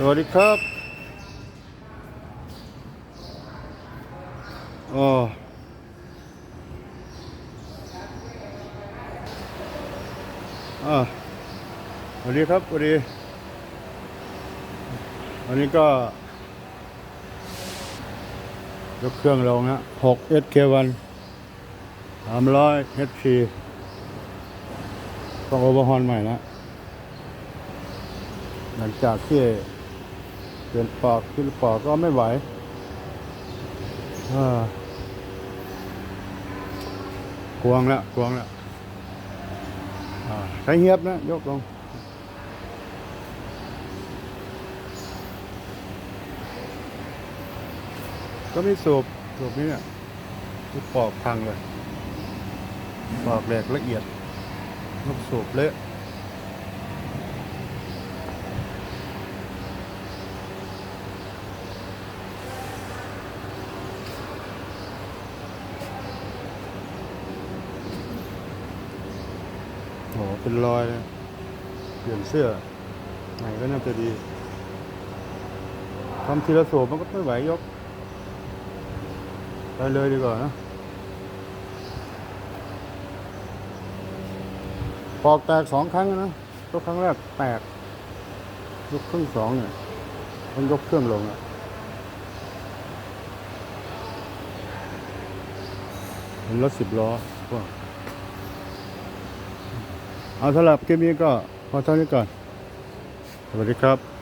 สวัสดีครับอ๋ออ่าสวัสดีครับสวัสดีวันนี้ก็ ยกเครื่องลงนะ6 SK1 300 HP ต้องโอเวอร์ฮอนใหม่นะ หลังจากที่ เปลี่ยนปอกที่ปอกก็ไม่ไหวอ่ากวงแล้วกวงแล้วใช้เฮียบนะ ยกลงก็มีสูบสูบนี้เนี่ยที่ปอกพังเลย ปอกแหลกละเอียดลูกสูบเละ หเป็นรอยเลยเปลี่ยนเสื้อใหม่ก็น่าจะดีทำทีละสูบมันก็ไม่ไหวยก ไปเลยดีกว่านะปอกแตกสองครั้งนะยกครั้งแรกแตก ยกครึ่งสองเนี่ยต้องยกเครื่องลงอะเป็นรถสิบล้อพวก เอาสำหรับคลิปนี้ก็พอเท่านี้ก่อน สวัสดีครับ